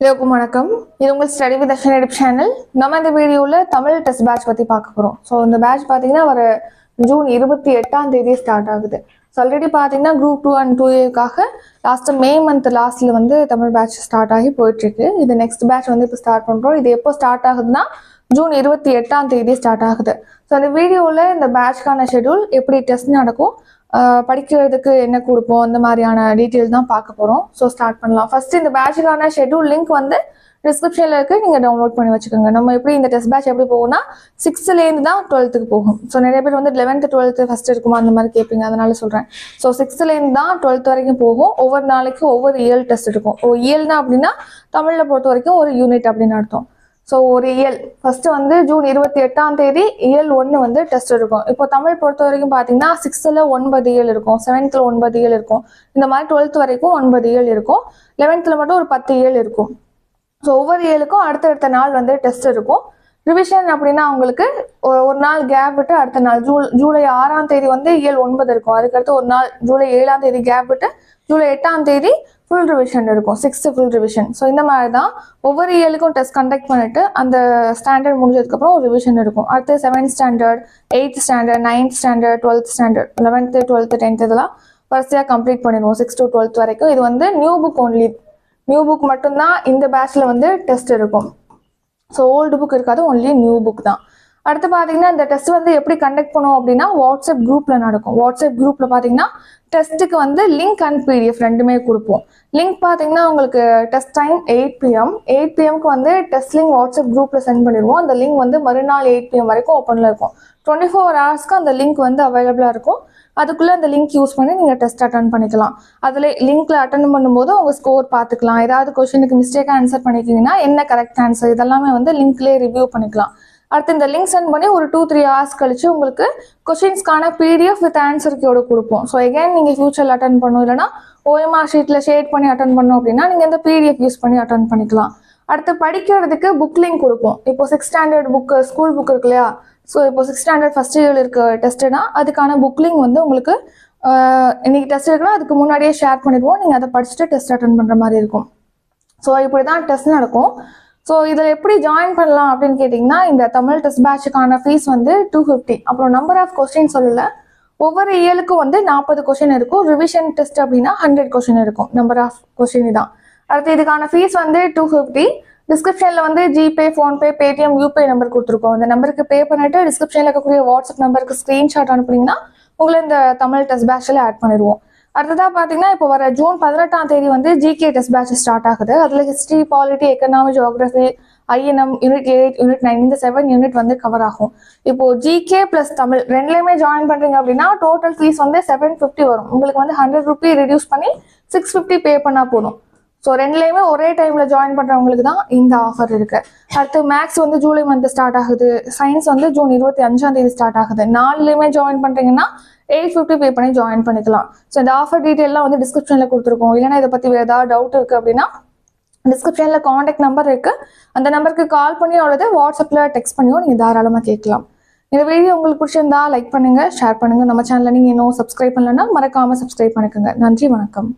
எல்லாருக்கும் வணக்கம். இது உங்கள் ஸ்டடி வித் எடிப் சேனல் நம்ம இந்த வீடியோவில் தமிழ் டெஸ்ட் பேட்ச் பற்றி பார்க்க போகிறோம் ஸோ இந்த பேட்ச் பார்த்தீங்கன்னா வர ஜூன் இருபத்தி எட்டாம் தேதி ஸ்டார்ட் ஆகுது. ஸோ ஆல்ரெடி பார்த்தீங்கன்னா குரூப் டூ அண்ட் டூ ஏக்காக லாஸ்ட்டு மே மந்த் லாஸ்ட்டில் வந்து தமிழ் பேட்ச் ஸ்டார்ட் ஆகி போயிட்டுருக்கு இது நெக்ஸ்ட் பேட்ச் வந்து இப்போ ஸ்டார்ட் பண்ணுறோம் இது எப்போ ஸ்டார்ட் ஆகுதுன்னா ஜூன் இருபத்தி எட்டாம் தேதி ஸ்டார்ட் ஆகுது. ஸோ அந்த வீடியோவில் இந்த பேட்ச்க்கான ஷெட்யூல் எப்படி டெஸ்ட் நடக்கும் படிக்கிறதுக்கு என்ன கொடுப்போம் இந்த மாதிரியான டீட்டெயில் தான் பார்க்க போகிறோம் ஸோ ஸ்டார்ட் பண்ணலாம். ஃபர்ஸ்ட் இந்த பேட்சுக்கான ஷெட்யூல் லிங்க் வந்து டிஸ்கிரிப்ஷனில் இருக்குது நீங்கள் டவுன்லோட் பண்ணி வச்சுக்கோங்க. நம்ம எப்படி இந்த டெஸ்ட் பேட்ச் எப்படி போகும்னா சிக்ஸ்த்துலேருந்து தான் டுவெல்த்துக்கு போகும். ஸோ நிறைய பேர் வந்து லெவன்த்து டுவெல்த்து ஃபஸ்ட் இருக்குமா அந்த மாதிரி கேட்பீங்க. அதனால சொல்கிறேன் ஸோ சிக்ஸ்த்துலேருந்து தான் டுவெல்த் வரைக்கும் போகும். ஒவ்வொரு நாளைக்கும் ஒவ்வொரு இயல் டெஸ்ட் இருக்கும் ஓ இயல்னா அப்படின்னா தமிழில் பொறுத்த வரைக்கும் ஒரு யூனிட் அப்படின்னு அர்த்தம். ஸோ ஒரு இயல். ஃபஸ்ட்டு வந்து ஜூன் இருபத்தி எட்டாம் தேதி இயல் ஒன்று வந்து டெஸ்ட் இருக்கும். இப்போ தமிழ் பொறுத்த வரைக்கும் பார்த்தீங்கன்னா சிக்ஸ்த்தில் ஒன்பது இயல் இருக்கும். செவன்த்தில் ஒன்பது இயல் இருக்கும். இந்த மாதிரி டுவெல்த் வரைக்கும் ஒன்பது இயல் இருக்கும். லெவன்த்தில் மட்டும் ஒரு பத்து இயல் இருக்கும். ஸோ ஒவ்வொரு இயலுக்கும் அடுத்தடுத்த நாள் வந்து டெஸ்ட் இருக்கும். ரிவிஷன் அப்படின்னா அவங்களுக்கு ஒ- ஒரு நாள் கேப் விட்டு அடுத்த நாள். ஜூ ஜூலை ஆறாம் தேதி வந்து இயல் ஒன்பது இருக்கும். அதுக்கடுத்து ஒரு நாள் ஜூலை ஏழாம் தேதி கேப் விட்டு ஜூலை எட்டாம் தேதி ஃபுல் ரிவிஷன் இருக்கும் சிக்ஸ்த்து ஃபுல் ரிவிஷன் ஸோ இந்த மாதிரி தான் ஒவ்வொரு இயலுக்கும் டெஸ்ட் கண்டக்ட் பண்ணிட்டு அந்த ஸ்டாண்டர்ட் முடிஞ்சதுக்கப்புறம் ஒரு ரிவிஷன் இருக்கும். அடுத்து seventh standard eighth standard ninth standard twelfth standard eleventh twelfth tenth இதெல்லாம் வரிசையாக கம்ப்ளீட் பண்ணிடுவோம் சிக்ஸ் டு டுவெல்த் வரைக்கும். இது வந்து new book only new book மட்டும்தான் இந்த பேட்ச்சில் வந்து டெஸ்ட் இருக்கும். ஸோ ஓல்டு புக் இருக்காது ஒன்லி நியூ புக் தான். அடுத்து பார்த்தீங்கன்னா இந்த டெஸ்ட் வந்து எப்படி கண்டக்ட் பண்ணுவோம் அப்படின்னா வாட்ஸ்அப் குரூப்பில் நடக்கும். வாட்ஸ்அப் குரூப்பில் பார்த்தீங்கன்னா டெஸ்ட்டுக்கு வந்து லிங்க் அண்ட் பிடிஎஃப் ரெண்டுமே கொடுப்போம். லிங்க் பார்த்தீங்கன்னா உங்களுக்கு test time eight PM eight பிஎம்க்கு வந்து டெஸ்ட் லிங்க் வாட்ஸ்அப் குரூப்பில் சென்ட் பண்ணிடுவோம். அந்த லிங்க் வந்து மறுநாள் எயிட் பிஎம் வரைக்கும் ஓப்பனில் இருக்கும். டுவெண்ட்டி ஃபோர் ஹவர்ஸ்க்கு அந்த லிங்க் வந்து அவைலபிளாக இருக்கும். அதுக்குள்ளே அந்த லிங்க் யூஸ் பண்ணி நீங்கள் டெஸ்ட் அட்டன் பண்ணிக்கலாம். அதில் லிங்க்ல அட்டன் பண்ணும்போது உங்கள் ஸ்கோர் பார்த்துக்கலாம் ஏதாவது கொஸ்டினுக்கு மிஸ்டேக்காக ஆன்சர் பண்ணிக்கிங்கன்னா என்ன கரெக்ட் ஆன்சர் இதெல்லாமே வந்து லிங்க்லேயே ரிவ்யூ பண்ணிக்கலாம். அடுத்து இந்த லிங்க் சென்ட் பண்ணி ஒரு டூ த்ரீ ஹவர்ஸ் கழிச்சு உங்களுக்கு கொஷின்ஸ்க்கான பிடிஎஃப் வித் ஆன்சர்கோட கொடுப்போம். ஸோ எகைன் நீங்கள் ஃபியூச்சரில் அட்டன் பண்ணணும். இல்லைனா ஓஎம்ஆர் ஷீட்டில் ஷேட் பண்ணி அட்டன் பண்ணோம் அப்படின்னா நீங்கள் இந்த பிடிஎஃப் யூஸ் பண்ணி அட்டன் பண்ணிக்கலாம். அடுத்து படிக்கிறதுக்கு புக் லிங்க் கொடுப்போம். இப்போ six standard book school book இருக்கு இல்லையா? ஸோ இப்போ சிக்ஸ் ஸ்டாண்டர்ட் ஃபஸ்ட் இயர் இருக்க டெஸ்ட்டுனா அதுக்கான புக் லிங்க் வந்து உங்களுக்கு இன்னைக்கு டெஸ்ட் இருக்குன்னா அதுக்கு முன்னாடியே ஷேர் பண்ணிடுவோம். நீங்கள் அதை படிச்சுட்டு டெஸ்ட் அட்டன் பண்ணுற மாதிரி இருக்கும். ஸோ இப்படி தான் டெஸ்ட் நடக்கும். ஸோ இதில் எப்படி ஜாயின் பண்ணலாம் அப்படின்னு கேட்டிங்கன்னா இந்த தமிழ் டெஸ்ட் பேட்சுக்கான ஃபீஸ் வந்து டூ ஃபிஃப்டி அப்புறம் நம்பர் ஆஃப் கொஸ்டின் சொல்லல. ஒவ்வொரு இயலுக்கும் வந்து நாற்பது கொஸ்டின் இருக்கும். ரிவிஷன் டெஸ்ட் அப்படின்னா ஹண்ட்ரட் கொஸ்டின் இருக்கும். நம்பர் ஆஃப் கொஸ்டின் தான் அடுத்து இதுக்கான ஃபீஸ் வந்து டூ ஃபிஃப்டி டிஸ்கிரிப்ஷனில் வந்து GPay PhonePe Paytm UPI number கொடுத்துருக்கோம். அந்த நம்பருக்கு பே பண்ணிட்டு டிஸ்கிரிப்ஷனில் இருக்கக்கூடிய வாட்ஸ்அப் நம்பருக்கு ஸ்க்ரீன்ஷாட் அனுப்புனீங்கன்னா உங்களை இந்த தமிழ் டெஸ்ட் பேட்சில் ஆட் பண்ணிடுவோம். அடுத்ததாக பார்த்தீங்கன்னா இப்போ வர ஜூன் பதினெட்டாம் தேதி வந்து ஜிகே டெஸ்ட் பேட்ச் ஸ்டார்ட் ஆகுது. அதில் history polity economy geography INM unit eight unit nine இந்த செவன் யூனிட் வந்து கவர் ஆகும். இப்போ ஜிகே ப்ளஸ் தமிழ் ரெண்டுலேயுமே ஜாயின் பண்ணுறீங்க அப்படின்னா டோட்டல் ஃபீஸ் வந்து செவன் ஃபிஃப்டி வரும். உங்களுக்கு வந்து ஹண்ட்ரட் ருபி ரெடியூஸ் பண்ணி சிக்ஸ் ஃபிஃப்டி பே பண்ணால் போதும். ஸோ ரெண்டுலேயுமே ஒரே டைமில் ஜாயின் பண்ணுறவங்களுக்கு தான் இந்த ஆஃபர் இருக்கு. அடுத்து மேக்ஸ் வந்து ஜூலை மந்த் ஸ்டார்ட் ஆகுது. சயின்ஸ் வந்து ஜூன் இருபத்தி அஞ்சாம் தேதி ஸ்டார்ட் ஆகுது. நாலுலேயுமே ஜாயின் பண்ணுறீங்கன்னா எயிட் ஃபிஃப்டி பே பண்ணி ஜாயின் பண்ணிக்கலாம். ஸோ இந்த ஆஃபர் டீட்டெயிலாம் வந்து டிஸ்கிரிப்ஷனில் கொடுத்துருக்கோம். இல்லைன்னா இதை பற்றி ஏதாவது டவுட் இருக்குது அப்படின்னா டிஸ்கிரிப்ஷனில் காண்டாக்ட் நம்பர் இருக்குது அந்த நம்பருக்கு கால் பண்ணியோ அல்லது வாட்ஸ்அப்பில் டெக்ஸ்ட் பண்ணியோ நீங்கள் தாராளமாக கேட்கலாம். இந்த வீடியோ உங்களுக்கு பிடிச்சிருந்தா லைக் பண்ணுங்கள் ஷேர் பண்ணுங்கள் நம்ம சேனலில் நீங்கள் இன்னும் சப்ஸ்கிரைப் பண்ணலன்னா மறக்காமல் சப்ஸ்கிரைப் பண்ணிக்கோங்க. நன்றி வணக்கம்.